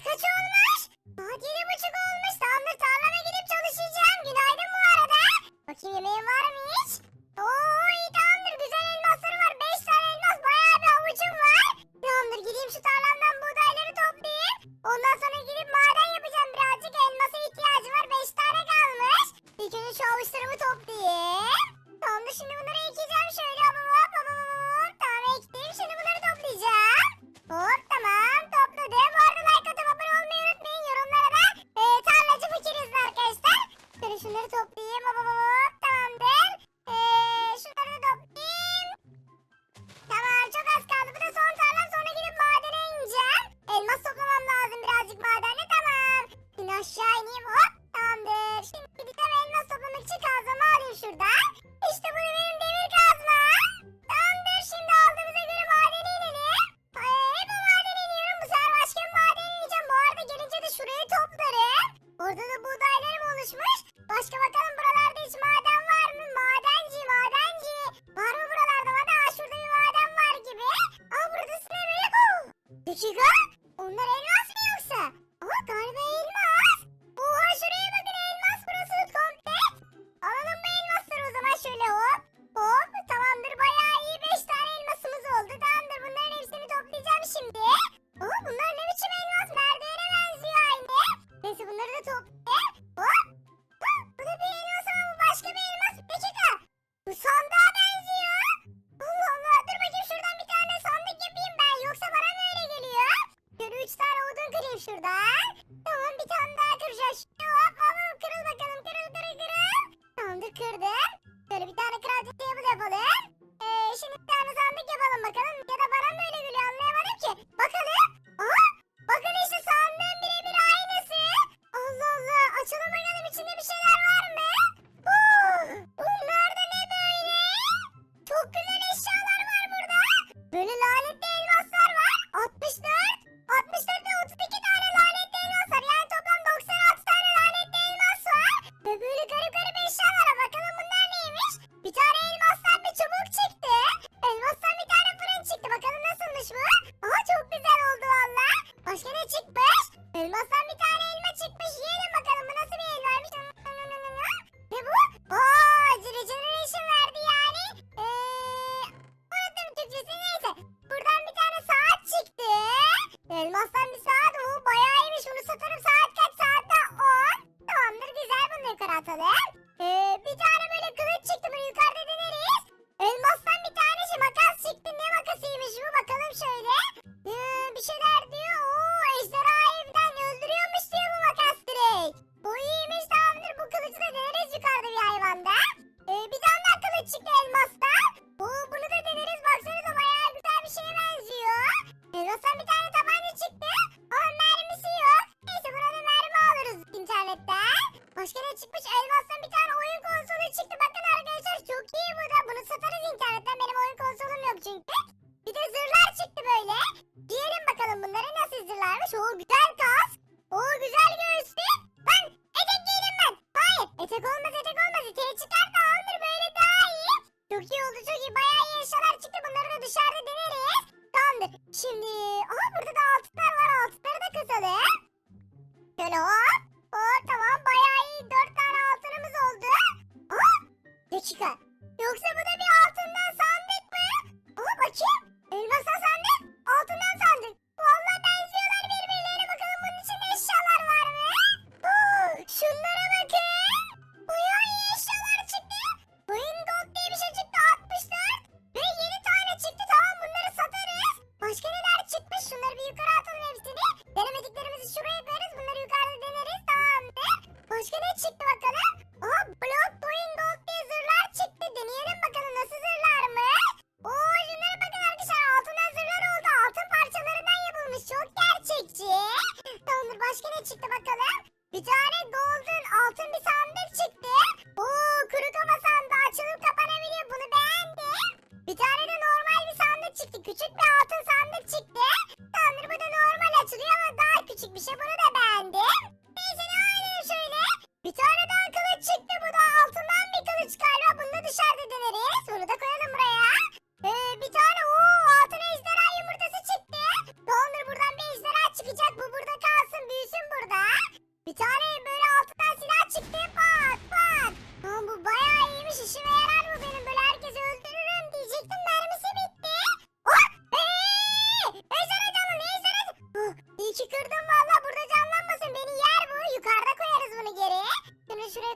Hiç olmaz. とう PM ババババ atalım. aha burada da altınlar var altınları da kazalım. Şöyle hop. Hop tamam bayağı iyi. Dört tane altınımız oldu. Hop. Dakika. Yoksa bu da bir altından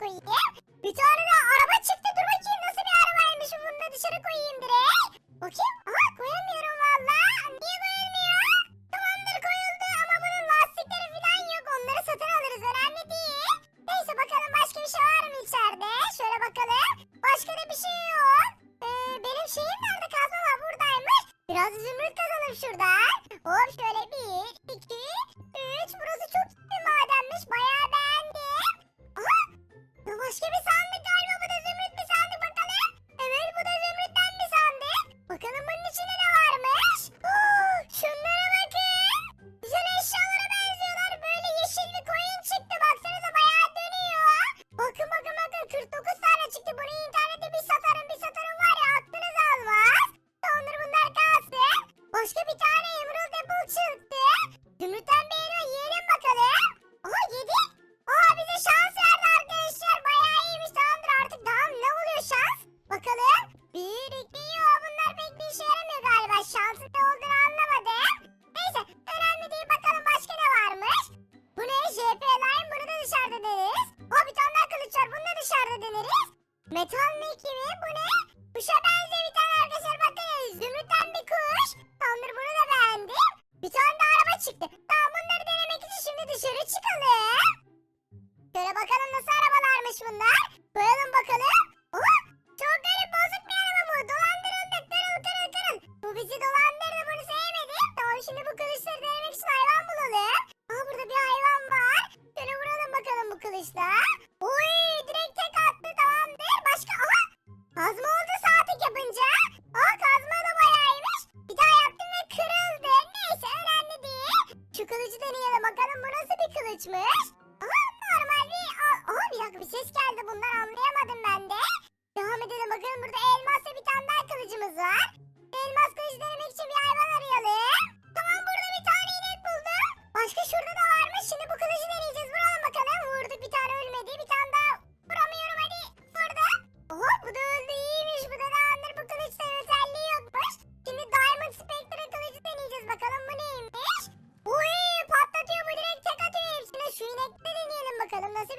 koyayım. Bir tane de araba çıktı dur bakayım nasıl bir arabaymış bunu da dışarı koyayım direkt. Bakayım aha koyamıyorum valla. Niye koyulmuyor? Tamamdır koyuldu ama bunun lastikleri falan yok onları satın alırız önemli değil. Neyse bakalım başka bir şey var mı içeride? Şöyle bakalım. Başka da bir şey yok. Ee, benim şeyim nerede kazma var buradaymış. Biraz zümrüt kazalım şuradan. Hop şöyle başka bir Metal ne ki mi? Bu ne? Kuşa benziyor bir tane arkadaşlar bakın. Zümrütten bir kuş. Tamamdır bunu da beğendim. Bir tane de araba çıktı. Tamam bunları denemek için şimdi dışarı çıkalım. Şöyle bakalım nasıl arabalarmış bunlar. Koyalım bakalım. Oh, çok garip bozuk bir araba bu. Dolandırıldık. Durun durun durun. Bu bizi dolandırdı.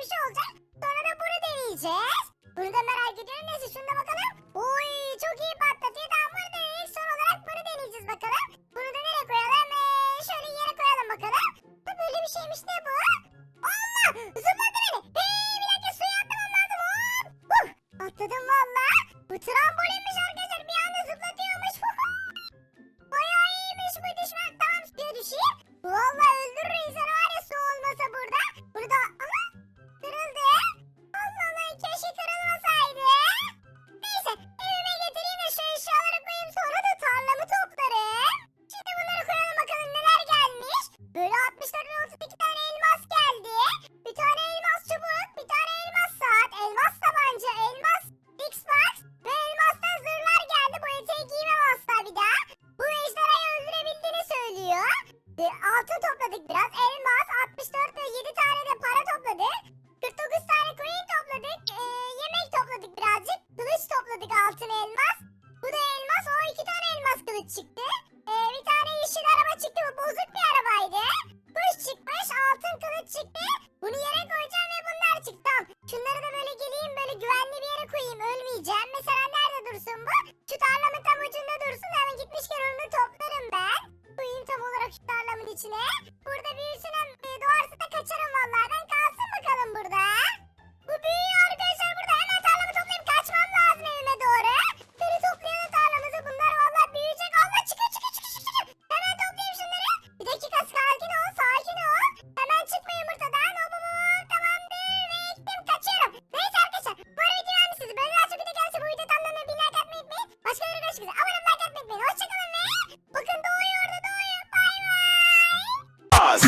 turşu olacak. Sonra da bunu deneyeceğiz. Bunu da merak ediyorum. Neyse şunu da bakalım. Oy çok iyi patlatıyor. Tamam bunu deneyelim. Son olarak bunu deneyeceğiz bakalım. Bunu da nereye koyalım? Ee, şöyle yere koyalım bakalım. Bu böyle bir şeymiş ne bu? Allah! Zıpladı beni. Hey, bir dakika suya atlamam lazım. Hop! Uh, atladım valla. Bu trambolinmiş arkadaşlar. Bir anda zıplatıyormuş. Bayağı iyiymiş bu düşman. Tamam suya düşeyim. Valla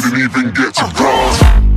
didn't even get to run.